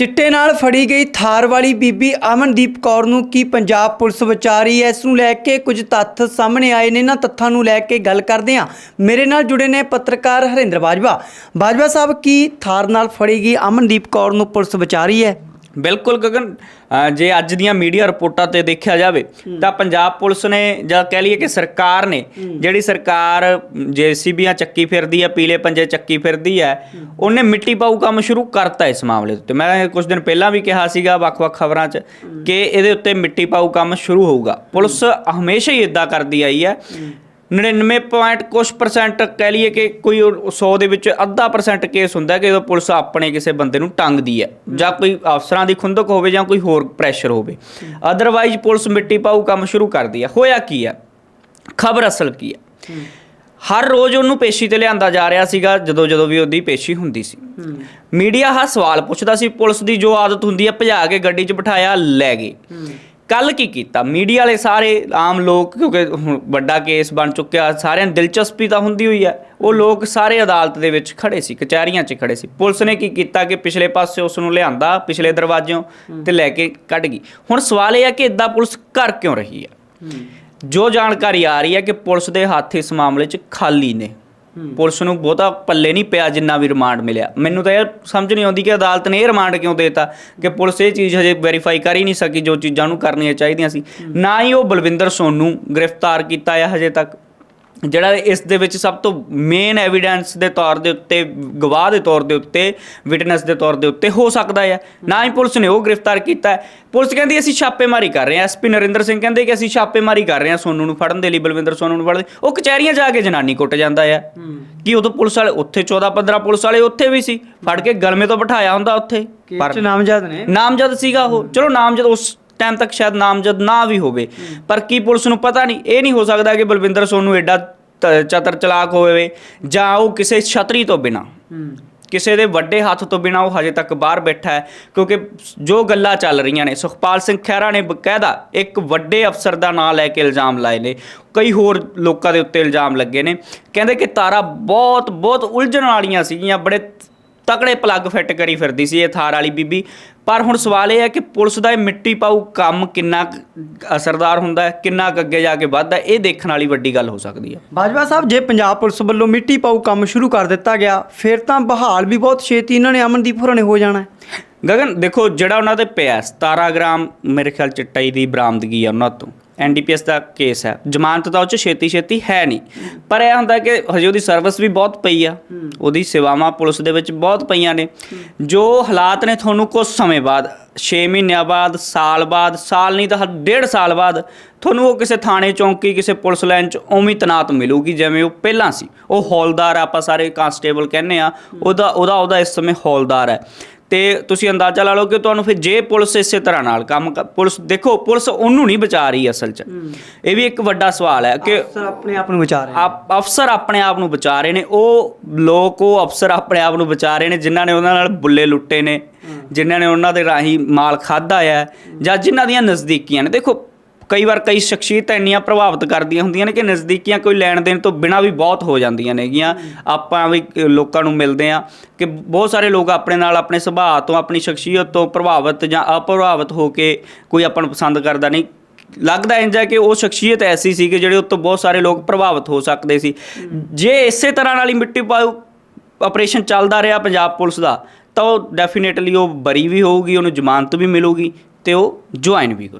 ਚਿੱਟੇ ਨਾਲ ਫੜੀ ਗਈ ਥਾਰ ਵਾਲੀ ਬੀਬੀ ਅਮਨਦੀਪ ਕੌਰ ਨੂੰ ਕੀ ਪੰਜਾਬ ਪੁਲਿਸ ਬਚਾ ਰਹੀ ਹੈ? ਇਸ ਨੂੰ ਲੈ ਕੇ ਕੁਝ ਤੱਥ ਸਾਹਮਣੇ ਆਏ ਨੇ। ਇਹਨਾਂ ਤੱਥਾਂ ਨੂੰ ਲੈ ਕੇ ਗੱਲ ਕਰਦੇ ਹਾਂ। ਮੇਰੇ ਨਾਲ ਜੁੜੇ ਨੇ ਪੱਤਰਕਾਰ ਹਰਿੰਦਰ ਬਾਜਵਾ। ਬਾਜਵਾ ਸਾਹਿਬ, ਕੀ ਥਾਰ ਨਾਲ ਫੜੀ ਗਈ ਅਮਨਦੀਪ ਕੌਰ ਨੂੰ ਪੁਲਿਸ ਬਚਾ ਰਹੀ ਹੈ? ਬਿਲਕੁਲ ਗਗਨ ਜੇ ਅੱਜ ਦੀਆਂ ਮੀਡੀਆ ਰਿਪੋਰਟਾਂ ਤੇ ਦੇਖਿਆ ਜਾਵੇ ਤਾਂ ਪੰਜਾਬ ਪੁਲਿਸ ਨੇ ਜਾਂ ਕਹਿ ਲਈਏ ਕਿ ਸਰਕਾਰ ਨੇ ਜਿਹੜੀ ਸਰਕਾਰ ਜੇਸੀਬੀਆਂ ਚੱਕੀ ਫਿਰਦੀ ਆ ਪੀਲੇ ਪੰਜੇ ਚੱਕੀ ਫਿਰਦੀ ਹੈ। ਉਹਨੇ ਮਿੱਟੀ ਪਾਊ ਕੰਮ ਸ਼ੁਰੂ ਕਰਤਾ ਇਸ ਮਾਮਲੇ ਉੱਤੇ। ਮੈਂ ਕੁਝ ਦਿਨ ਪਹਿਲਾਂ ਵੀ ਕਿਹਾ ਸੀਗਾ ਵੱਖ-ਵੱਖ ਖਬਰਾਂ 'ਚ ਕਿ ਇਹਦੇ ਉੱਤੇ ਮਿੱਟੀ ਪਾਊ ਕੰਮ ਸ਼ੁਰੂ ਹੋਊਗਾ। ਪੁਲਿਸ ਹਮੇਸ਼ਾ ਹੀ ਇਦਾਂ ਕਰਦੀ ਆਈ ਹੈ। 99 ਪੁਆਇੰਟ ਕੁਛ ਪਰਸੈਂਟ ਕਹਿ ਲਈਏ ਕਿ ਕੋਈ 100 ਦੇ ਵਿੱਚ ਅੱਧਾ ਪਰਸੈਂਟ ਕੇਸ ਹੁੰਦਾ ਕਿ ਜਦੋਂ ਪੁਲਿਸ ਆਪਣੇ ਕਿਸੇ ਬੰਦੇ ਨੂੰ ਟੰਗਦੀ ਹੈ, ਜਾਂ ਕੋਈ ਅਫਸਰਾਂ ਦੀ ਖੁੰਦਕ ਹੋਵੇ ਜਾਂ ਕੋਈ ਹੋਰ ਪ੍ਰੈਸ਼ਰ ਹੋਵੇ। ਅਦਰਵਾਈਜ਼ ਪੁਲਿਸ ਮਿੱਟੀ ਪਾਊ ਕੰਮ ਸ਼ੁਰੂ ਕਰਦੀ ਹੈ। ਹੋਇਆ ਕੀ ਹੈ? ਖਬਰ ਅਸਲ ਕੀ ਹੈ? ਹਰ ਰੋਜ਼ ਉਹਨੂੰ ਪੇਸ਼ੀ ਤੇ ਲਿਆਂਦਾ ਜਾ ਰਿਹਾ ਸੀਗਾ, ਜਦੋਂ ਜਦੋਂ ਵੀ ਉਹਦੀ ਪੇਸ਼ੀ ਹੁੰਦੀ ਸੀ। ਮੀਡੀਆ ਹਰ ਸਵਾਲ ਪੁੱਛਦਾ ਸੀ, ਪੁਲਿਸ ਦੀ ਜੋ ਆਦਤ ਹੁੰਦੀ ਹੈ, ਭਜਾ ਕੇ ਗੱਡੀ 'ਚ ਬਿਠਾਇਆ, ਲੈ ਗਏ। ਕੱਲ ਕੀ ਕੀਤਾ? ਮੀਡੀਆ ਵਾਲੇ ਸਾਰੇ ਆਮ ਲੋਕ ਕਿਉਂਕਿ ਹੁਣ ਵੱਡਾ ਕੇਸ ਬਣ ਚੁੱਕਿਆ ਸਾਰਿਆਂ ਨੂੰ ਦਿਲਚਸਪੀ ਤਾਂ ਹੁੰਦੀ ਹੋਈ ਹੈ। ਉਹ ਲੋਕ ਸਾਰੇ ਅਦਾਲਤ ਦੇ ਵਿੱਚ ਖੜੇ ਸੀ ਕਚਹਿਰੀਆਂ 'ਚ ਖੜੇ ਸੀ। ਪੁਲਿਸ ਨੇ ਕੀ ਕੀਤਾ ਕਿ ਪਿਛਲੇ ਪਾਸੇ ਉਸ ਨੂੰ ਲਿਆਂਦਾ ਪਿਛਲੇ ਦਰਵਾਜ਼ਿਓਂ ਤੇ ਲੈ ਕੇ ਕੱਢ ਗਈ। ਹੁਣ ਸਵਾਲ ਇਹ ਹੈ ਕਿ ਇਦਾਂ ਪੁਲਿਸ ਕਰ ਕਿਉਂ ਰਹੀ ਹੈ। ਜੋ ਜਾਣਕਾਰੀ ਆ ਰਹੀ ਹੈ ਕਿ ਪੁਲਿਸ ਦੇ ਹੱਥ ਇਸ ਮਾਮਲੇ 'ਚ ਖਾਲੀ ਨੇ। ਪੁਲਿਸ ਨੂੰ ਬਹੁਤਾ ਪੱਲੇ ਨਹੀਂ ਪਿਆ ਜਿੰਨਾ ਵੀ ਰਿਮਾਂਡ ਮਿਲਿਆ। ਮੈਨੂੰ ਤਾਂ ਇਹ ਸਮਝ ਨਹੀਂ ਆਉਂਦੀ ਕਿ ਅਦਾਲਤ ਨੇ ਇਹ ਰਿਮਾਂਡ ਕਿਉਂ ਦੇਤਾ ਕਿ ਪੁਲਿਸ ਇਹ ਚੀਜ਼ ਹਜੇ ਵੈਰੀਫਾਈ ਕਰ ਹੀ ਨਹੀਂ ਸਕੀ ਜੋ ਚੀਜ਼ਾਂ ਨੂੰ ਕਰਨੀਆਂ ਚਾਹੀਦੀਆਂ ਸੀ। ਨਾ ਹੀ ਉਹ ਬਲਵਿੰਦਰ ਸੋਨੂ ਗ੍ਰਿਫਤਾਰ ਕੀਤਾ ਹੈ ਹਜੇ ਤੱਕ। ਜਿਹੜਾ ਇਸ ਦੇ ਵਿੱਚ ਸਭ ਤੋਂ ਮੇਨ ਐਵੀਡੈਂਸ ਦੇ ਤੌਰ ਦੇ ਉੱਤੇ ਗਵਾਹ ਦੇ ਤੌਰ ਦੇ ਉੱਤੇ ਵਿਟਨੈਸ ਦੇ ਤੌਰ ਦੇ ਉੱਤੇ ਹੋ ਸਕਦਾ ਹੈ। ਨਾ ਹੀ ਪੁਲਿਸ ਨੇ ਉਹ ਗ੍ਰਿਫਤਾਰ ਕੀਤਾ ਪੁਲਿਸ ਕਹਿੰਦੀ ਅਸੀਂ ਛਾਪੇਮਾਰੀ ਕਰ ਰਹੇ ਹਾਂ। ਐਸਪੀ ਨਰਿੰਦਰ ਸਿੰਘ ਕਹਿੰਦੇ ਕਿ ਅਸੀਂ ਛਾਪੇਮਾਰੀ ਕਰ ਰਹੇ ਹਾਂ ਸੋਨੂ ਨੂੰ ਫੜਨ ਦੇ ਲਈ ਬਲਵਿੰਦਰ ਸੋਨੂ ਨੂੰ ਫੜਨ ਉਹ ਕਚਹਿਰੀਆਂ ਜਾ ਕੇ ਜਨਾਨੀ ਕੁੱਟ ਜਾਂਦਾ ਹੈ। ਕੀ ਉਦੋਂ ਪੁਲਿਸ ਵਾਲੇ ਉੱਥੇ 14 15 ਪੁਲਿਸ ਵਾਲੇ ਉੱਥੇ ਵੀ ਸੀ। ਫੜ ਕੇ ਗਲਮੇ ਤੋਂ ਬਿਠਾਇਆ ਹੁੰਦਾ ਉੱਥੇ। ਪਰ ਨਾਮਜ਼ਦ ਨੇ? ਨਾਮਜ਼ਦ ਸੀਗਾ ਉਹ। ਚਲੋ ਨਾਮਜ਼ਦ ਉਸ ਟਾਈਮ ਤੱਕ ਸ਼ਾਇਦ ਨਾਮਜ਼ਦ ਨਾ ਵੀ ਹੋਵੇ। ਪਰ ਕੀ ਪੁਲਿਸ ਨੂੰ ਪਤਾ ਨਹੀਂ? ਇਹ ਨਹੀਂ ਹੋ ਸਕਦਾ ਕਿ ਬਲਵਿੰਦਰ ਸੋਨੂ ਐਡਾ ਚਤਰ ਚਲਾਕ ਹੋਵੇ ਜਾਂ ਉਹ ਕਿਸੇ ਛਤਰੀ ਤੋਂ ਬਿਨਾ। ਕਿਸੇ ਦੇ ਵੱਡੇ ਹੱਥ ਤੋਂ ਬਿਨਾ ਉਹ ਹਜੇ ਤੱਕ ਬਾਹਰ ਬੈਠਾ ਹੈ। ਕਿਉਂਕਿ ਜੋ ਗੱਲਾਂ ਚੱਲ ਰਹੀਆਂ ਨੇ ਸੁਖਪਾਲ ਸਿੰਘ ਖਹਿਰਾ ਨੇ ਬਕਾਇਦਾ ਇੱਕ ਵੱਡੇ ਅਫਸਰ ਦਾ ਨਾਮ ਲੈ ਕੇ ਇਲਜ਼ਾਮ ਲਾਏ ਨੇ। ਕਈ ਹੋਰ ਲੋਕਾਂ ਦੇ ਉੱਤੇ ਇਲਜ਼ਾਮ ਲੱਗੇ ਨੇ। ਕਹਿੰਦੇ ਕਿ ਤਾਰਾ ਬਹੁਤ ਬਹੁਤ ਉਲਝਣ ਵਾਲੀਆਂ ਸੀਗੀਆਂ ਬੜੇ ਤਕੜੇ ਪਲੱਗ ਫਿੱਟ ਕਰੀ ਫਿਰਦੀ ਸੀ ਇਹ ਥਾਰ ਵਾਲੀ ਬੀਬੀ। ਪਰ ਹੁਣ ਸਵਾਲ ਇਹ ਹੈ ਕਿ ਪੁਲਿਸ ਦਾ ਇਹ ਮਿੱਟੀ ਪਾਊ ਕੰਮ ਕਿੰਨਾ ਅਸਰਦਾਰ ਹੁੰਦਾ ਹੈ ਕਿੰਨਾ ਅੱਗੇ ਜਾ ਕੇ ਵੱਧਦਾ ਇਹ ਦੇਖਣ ਵਾਲੀ ਵੱਡੀ ਗੱਲ ਹੋ ਸਕਦੀ ਹੈ। ਬਾਜਵਾ ਸਾਹਿਬ ਜੇ ਪੰਜਾਬ ਪੁਲਿਸ ਵੱਲੋਂ ਮਿੱਟੀ ਪਾਊ ਕੰਮ ਸ਼ੁਰੂ ਕਰ ਦਿੱਤਾ ਗਿਆ ਫਿਰ ਤਾਂ ਬਹਾਲ ਵੀ ਬਹੁਤ ਛੇਤੀ ਇਹਨਾਂ ਨੇ ਅਮਨਦੀਪ ਹੋਰਾਂ ਨੇ ਹੋ ਜਾਣਾ ਗਗਨ ਦੇਖੋ ਜਿਹੜਾ ਉਹਨਾਂ ਤੇ ਪਿਆ 17 ਗ੍ਰਾਮ ਮੇਰੇ ਖਿਆਲ ਚਿੱਟਾਈ ਦੀ ਬਰਾਮਦਗੀ ਆ ਉਹਨਾਂ ਤੋਂ। ਐਨਡੀਪੀਐਸ ਦਾ ਕੇਸ ਹੈ। ਜ਼ਮਾਨਤ ਤਾਂ ਉਹ ਚ ਛੇਤੀ ਛੇਤੀ ਹੈ ਨਹੀਂ। ਪਰ ਇਹ ਹੁੰਦਾ ਕਿ ਹਜੇ ਉਹਦੀ ਸਰਵਿਸ ਵੀ ਬਹੁਤ ਪਈ ਆ। ਉਹਦੀ ਸੇਵਾਵਾਂ ਪੁਲਿਸ ਦੇ ਵਿੱਚ ਬਹੁਤ ਪਈਆਂ ਨੇ। ਜੋ ਹਾਲਾਤ ਨੇ ਤੁਹਾਨੂੰ ਕੁਝ ਸਮੇਂ ਬਾਅਦ 6 ਮਹੀਨਿਆਂ ਬਾਅਦ, ਸਾਲ ਬਾਅਦ, ਸਾਲ ਨਹੀਂ ਤਾਂ ਹ- ਡੇਢ ਸਾਲ ਬਾਅਦ, ਤੁਹਾਨੂੰ ਉਹ ਕਿਸੇ ਥਾਣੇ ਚੌਂਕੀ, ਕਿਸੇ ਪੁਲਿਸ ਲਾਈਨ 'ਚ ਉਵੇਂ ਹੀ ਤਨਾਤ ਮਿਲੂਗੀ, ਜਿਵੇਂ ਉਹ ਪਹਿਲਾਂ ਸੀ। ਉਹ ਹੌਲਦਾਰ ਆਪਾਂ ਸਾਰੇ ਕਾਂਸਟੇਬਲ ਕਹਿੰਦੇ ਆ, ਉਹਦਾ ਉਹਦਾ ਉਹਦਾ ਇਸ ਸਮੇਂ ਹੌਲਦਾਰ ਹੈ। ਤੇ ਤੁਸੀਂ ਅੰਦਾਜ਼ਾ ਲਾ ਲਓ ਕਿ ਤੁਹਾਨੂੰ ਫਿਰ ਜੇ ਪੁਲਿਸ ਇਸੇ ਤਰ੍ਹਾਂ ਨਾਲ ਕੰਮ ਕ- ਪੁਲਿਸ ਦੇਖੋ ਪੁਲਿਸ ਉਹਨੂੰ ਨਹੀਂ ਬਚਾ ਰਹੀ ਅਸਲ 'ਚ। ਇਹ ਵੀ ਇੱਕ ਵੱਡਾ ਸਵਾਲ ਹੈ ਕਿ ਅਫਸਰ ਆਪਣੇ ਆਪ ਨੂੰ ਵਿਚਾਰ ਰਹੇ। ਆਪ- ਅਫਸਰ ਆਪਣੇ ਆਪ ਨੂੰ ਬਚਾ ਰਹੇ ਨੇ। ਉਹ ਲੋਕ ਉਹ ਅਫਸਰ ਆਪਣੇ ਆਪ ਨੂੰ ਬਚਾ ਰਹੇ ਨੇ ਜਿਨ੍ਹਾਂ ਨੇ ਉਹਨਾਂ ਨਾਲ ਬੁੱਲੇ ਲੁੱਟੇ ਨੇ ਜਿਨ੍ਹਾਂ ਨੇ ਉਹਨਾਂ ਦੇ ਰਾਹੀਂ ਮਾਲ ਖਾਦਾ ਹੈ ਜਾਂ ਜਿਨ੍ਹਾਂ ਦੀਆਂ ਨਜ਼ਦੀਕੀਆਂ ਨੇ। ਦੇਖੋ ਕਈ ਵਾਰ ਕਈ ਸ਼ਖਸੀਅਤਾਂ ਇੰਨੀਆਂ ਪ੍ਰਭਾਵਿਤ ਕਰਦੀਆਂ ਹੁੰਦੀਆਂ ਨੇ ਕਿ ਨਜ਼ਦੀਕੀਆਂ ਕੋਈ ਲੈਣ ਦੇਣ ਤੋਂ ਬਿਨਾਂ ਵੀ ਬਹੁਤ ਹੋ ਜਾਂਦੀਆਂ ਨੇਗੀਆਂ। ਆਪਾਂ ਵੀ ਲੋਕਾਂ ਨੂੰ ਮਿਲਦੇ ਆ ਕਿ ਬਹੁਤ ਸਾਰੇ ਲੋਕ ਆਪਣੇ ਨਾਲ ਆਪਣੇ ਸੁਭਾਅ ਤੋਂ, ਆਪਣੀ ਸ਼ਖਸੀਅਤ ਤੋਂ ਪ੍ਰਭਾਵਿਤ ਜਾਂ ਅਪ੍ਰਭਾਵਿਤ ਹੋ ਕੇ ਕੋਈ ਆਪਾਂ ਨੂੰ ਪਸੰਦ ਕਰਦਾ ਨਹੀਂ। ਲੱਗਦਾ ਇੰਜ ਹੈ ਕਿ ਉਹ ਸ਼ਖਸੀਅਤ ਐਸੀ ਸੀ ਕਿ ਜਿਹੜੇ ਉੱਤੋਂ ਬਹੁਤ ਸਾਰੇ ਲੋਕ ਪ੍ਰਭਾਵਿਤ ਹੋ ਸਕਦੇ ਸੀ। ਜੇ ਇਸੇ ਤਰ੍ਹਾਂ ਨਾਲ ਹੀ ਮਿੱਟੀ ਪਾਉ ਆਪਰੇਸ਼ਨ ਚੱਲਦਾ ਰਿਹਾ ਪੰਜਾਬ ਪੁਲਿਸ ਦਾ, ਤਾਂ ਉਹ ਡੈਫੀਨੇਟਲੀ ਉਹ ਬਰੀ ਵੀ ਹੋਊਗੀ, ਉਹਨੂੰ ਜ਼ਮਾਨਤ ਵੀ ਮਿਲੂਗੀ ਤੇ ਉਹ ਜੁਆਇਨ ਵੀ ਕਰੂ